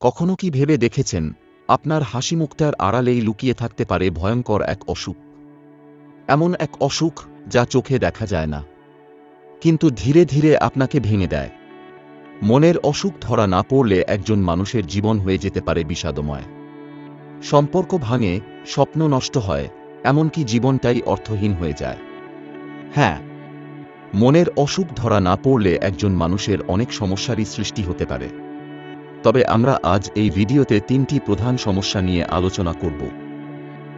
কখনো কি ভেবে দেখেছেন, আপনার হাসি মুখটার আড়ালেই লুকিয়ে থাকতে পারে ভয়ঙ্কর এক অসুখ? এমন এক অসুখ যা চোখে দেখা যায় না। কিন্তু ধীরে ধীরে আপনাকে ভেঙে দেয়। মনের অসুখ ধরা না পড়লে একজন মানুষের জীবন হয়ে যেতে পারে বিষাদময়। সম্পর্ক ভাঙে, স্বপ্ন নষ্ট হয়, এমনকি জীবনটাই অর্থহীন হয়ে যায়। হ্যাঁ মনের অসুখ ধরা না পড়লে একজন মানুষের অনেক সমস্যারই সৃষ্টি হতে পারে। তবে আমরা আজ এই ভিডিওতে তিনটি প্রধান সমস্যা নিয়ে আলোচনা করব।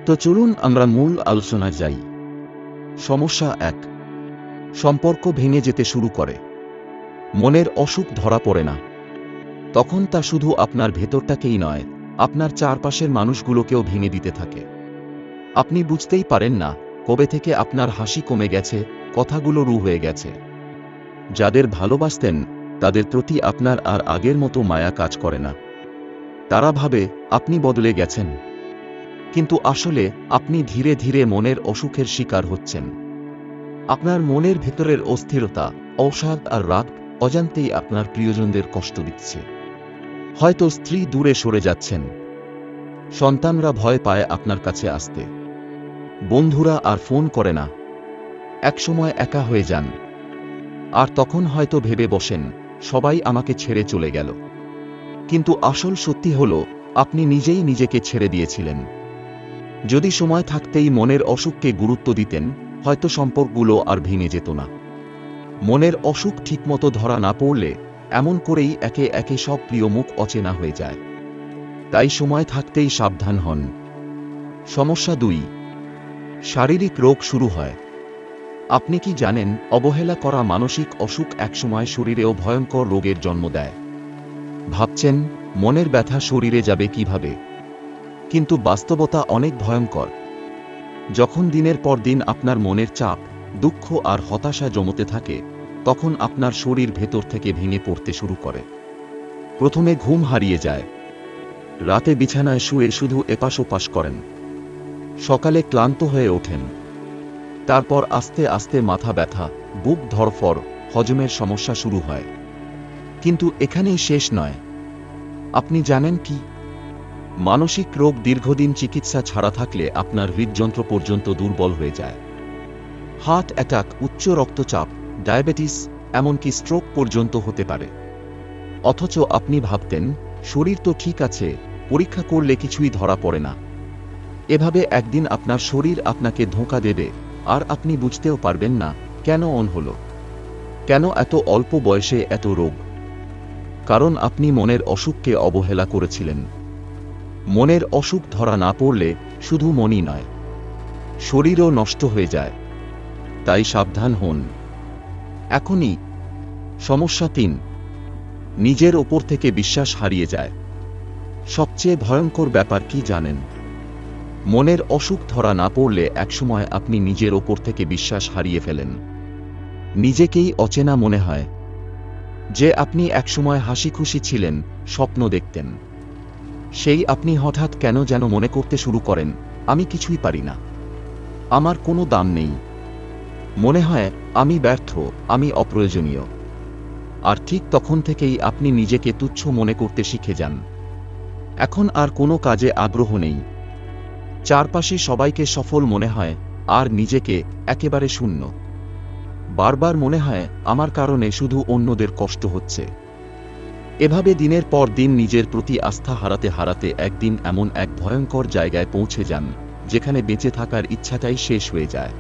তো চলুন আমরা মূল আলোচনায় যাই। সমস্যা এক, সম্পর্ক ভেঙে যেতে শুরু করে। মনের অসুখ ধরা পড়ে না। তখন তা শুধু আপনার ভেতরটাকেই নয়, আপনার চারপাশের মানুষগুলোকেও ভেঙে দিতে থাকে। আপনি বুঝতেই পারেন না, কবে থেকে আপনার হাসি কমে গেছে, কথাগুলো রু হয়ে গেছে। যাদের ভালোবাসতেন তাদের প্রতি আপনার আর আগের মতো মায়া কাজ করে না। তারা ভাবে, আপনি বদলে গেছেন। কিন্তু আসলে, আপনি ধীরে ধীরে মনের অসুখের শিকার হচ্ছেন। আপনার মনের ভেতরের অস্থিরতা অবসাদ আর রাগ অজান্তেই আপনার প্রিয়জনদের কষ্ট দিচ্ছে। হয়তো স্ত্রী দূরে সরে যাচ্ছেন। সন্তানরা ভয় পায় আপনার কাছে আসতে। বন্ধুরা আর ফোন করে না। একসময় একা হয়ে যান। আর তখন হয়তো ভেবে বসেন। সবাই আমাকে ছেড়ে চলে গেল। কিন্তু আসল সত্যি হল, আপনি নিজেই নিজেকে ছেড়ে দিয়েছিলেন। যদি সময় থাকতেই মনের অসুখকে গুরুত্ব দিতেন, হয়তো সম্পর্কগুলো আর ভেঙে যেত না। মনের অসুখ ঠিকমতো ধরা না পড়লে, এমন করেই একে একে সব প্রিয় মুখ অচেনা হয়ে যায়। তাই সময় থাকতেই সাবধান হন। সমস্যা দুই, শারীরিক রোগ শুরু হয়। আপনি কি জানেন, অবহেলা করা মানসিক অসুখ একসময় শরীরেও ভয়ঙ্কর রোগের জন্ম দেয়। ভাবছেন, মনের ব্যথা শরীরে যাবে কীভাবে? কিন্তু বাস্তবতা অনেক ভয়ঙ্কর। যখন দিনের পর দিন আপনার মনের চাপ, দুঃখ আর হতাশা জমতে থাকে, তখন আপনার শরীর ভেতর থেকে ভেঙে পড়তে শুরু করে। প্রথমে ঘুম হারিয়ে যায়। রাতে বিছানায় শুয়ে শুধু এপাশ ওপাশ করেন। সকালে ক্লান্ত হয়ে ওঠেন। তারপর আস্তে আস্তে মাথা ব্যথা, বুক ধরফর হজমের সমস্যা শুরু হয়। কিন্তু এখানেই শেষ নয়। আপনি জানেন কি? মানসিক রোগ দীর্ঘদিন চিকিৎসা ছাড়া থাকলে আপনার হৃদযন্ত্র পর্যন্ত দুর্বল হয়ে যায়। হার্ট অ্যাটাক, উচ্চ রক্তচাপ, ডায়াবেটিস, এমনকি স্ট্রোক পর্যন্ত হতে পারে। অথচ আপনি ভাবতেন, শরীর তো ঠিক আছে, পরীক্ষা করলে কিছুই ধরা পড়ে না। এভাবে একদিন আপনার শরীর আপনাকে ধোঁকা দেবে। আর আপনি বুঝতেও পারবেন না কেন অন হল। কেন এত অল্প বয়সে এত রোগ? কারণ আপনি মনের অসুখকে অবহেলা করেছিলেন। মনের অসুখ ধরা না পড়লে শুধু মনই নয়, শরীরও নষ্ট হয়ে যায়। তাই সাবধান হন। এখনই সমস্যা তিন, নিজের ওপর থেকে বিশ্বাস হারিয়ে যায়। সবচেয়ে ভয়ঙ্কর ব্যাপার কি জানেন? মনের অসুখ ধরা না পড়লে একসময় আপনি নিজের ওপর থেকে বিশ্বাস হারিয়ে ফেলেন। নিজেকেই অচেনা মনে হয়। যে আপনি একসময় হাসি খুশি ছিলেন, স্বপ্ন দেখতেন। সেই আপনি হঠাৎ কেন যেন মনে করতে শুরু করেন, আমি কিছুই পারি না। আমার কোনো দাম নেই। মনে হয়, আমি ব্যর্থ, আমি অপ্রয়োজনীয়। আর ঠিক তখন থেকেই আপনি নিজেকে তুচ্ছ মনে করতে শিখে যান। এখন আর কোনো কাজে আগ্রহ নেই। চারপাশে সবাইকে সফল মনে হয়, আর নিজেকে একেবারে শূন্য। বারবার মনে হয়, আমার কারণে শুধু অন্যদের কষ্ট হচ্ছে। এভাবে দিনের পর দিন নিজের প্রতি আস্থা হারাতে হারাতে একদিন এমন এক ভয়ঙ্কর জায়গায় পৌঁছে যান, যেখানে বেঁচে থাকার ইচ্ছাটাই শেষ হয়ে যায়।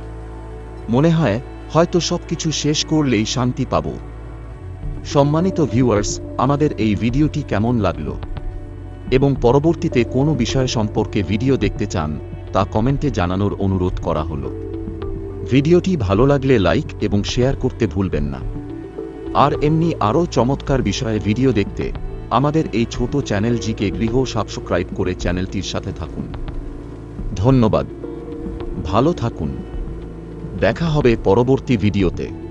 মনে হয়, হয়তো সবকিছু শেষ করলেই শান্তি পাব। সম্মানিত ভিউয়ার্স, আমাদের এই ভিডিওটি কেমন লাগল? এবং পরবর্তীতে কোনো বিষয় সম্পর্কে ভিডিও দেখতে চান, তা কমেন্টে জানানোর অনুরোধ করা হলো। ভিডিওটি ভালো লাগলে লাইক এবং শেয়ার করতে ভুলবেন না। আর এমনি আরও চমৎকার বিষয়ে ভিডিও দেখতে, আমাদের এই ছোট চ্যানেলটিকে গৃহ সাবস্ক্রাইব করে চ্যানেলটির সাথে থাকুন। ধন্যবাদ। ভালো থাকুন। দেখা হবে পরবর্তী ভিডিওতে।